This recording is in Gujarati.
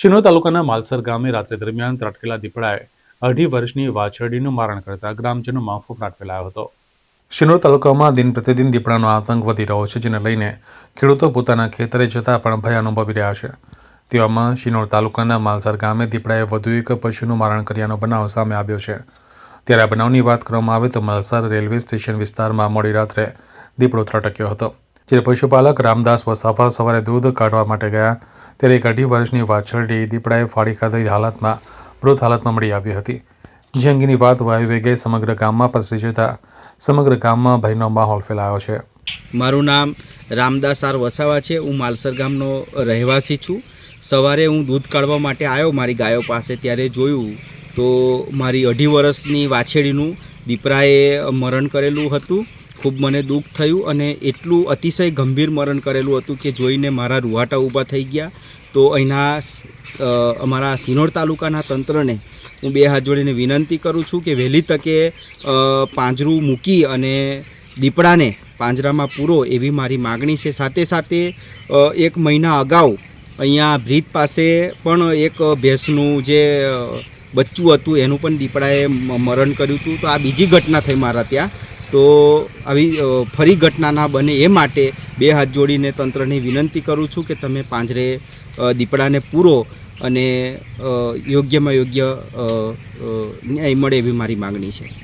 શિનોર તાલુકાના માલસર ગામે રાત્રે દરમિયાન ત્રાટકેલા દીપડાએ અઢી વર્ષની વાછરડીનું મારણ કરતા ગ્રામજનોમાં ફૂફડાટ ફેલાયો હતો. શિનોર તાલુકામાં દિન પ્રતિદિન દીપડાનો આતંક વધી રહ્યો છે, જેને લઈને ખેડૂતો પોતાના ખેતરે જતા પણ ભય અનુભવી રહ્યા છે. તેવામાં શિનોર તાલુકાના માલસર ગામે દીપડાએ વધુ એક પશુનું મારણ કર્યાનો બનાવ સામે આવ્યો છે. ત્યારે આ બનાવની વાત કરવામાં આવે તો માલસર રેલવે સ્ટેશન વિસ્તારમાં મોડી રાત્રે દીપડો ત્રાટક્યો હતો જ્યારે પશુપાલક રામદાસ વસાફા સવારે દૂધ કાઢવા માટે ગયા ત્યારે એક અઢી વર્ષની વાછરડી દીપડાએ ફાડી ખાધેલી હાલતમાં મૃત હાલતમાં મળી આવી હતી. જે અંગેની વાત વાયુવેગે સમગ્ર ગામમાં પસરી જતા સમગ્ર ગામમાં ભયનો માહોલ ફેલાયો છે. મારું નામ રામદાસ આર વસાવા છે. હું માલસર ગામનો રહેવાસી છું. સવારે હું દૂધ કાઢવા માટે આવ્યો મારી ગાયો પાસે ત્યારે જોયું તો મારી અઢી વર્ષની વાછેડીનું દીપરાએ મરણ કરેલું હતું. ખૂબ મને દુઃખ થયું અને એટલું અતિશય ગંભીર મરણ કરેલું હતું કે જોઈને મારા રૂવાટા ઊભા થઈ ગયા. તો અહીંના અમારા સિનોર તાલુકાના તંત્રને હું બે હાથ જોડીને વિનંતી કરું છું કે વહેલી તકે પાંજરું મૂકી અને દીપડાને પાંજરામાં પૂરો એવી મારી માગણી છે. સાથે સાથે એક મહિના અગાઉ અહીંયા બ્રિજ પાસે પણ એક ભેંસનું જે બચ્ચું હતું એનું પણ દીપડાએ મરણ કર્યું હતું. તો આ બીજી ઘટના થઈ મારા ત્યાં. તો આવી ફરી ઘટના ના બને એ માટે બે હાથ જોડીને તંત્રને વિનંતી કરું છું કે તમે પાંજરે દીપડાને પૂરો અને યોગ્યમાં યોગ્ય ન્યાય મળે એવી મારી માગણી છે.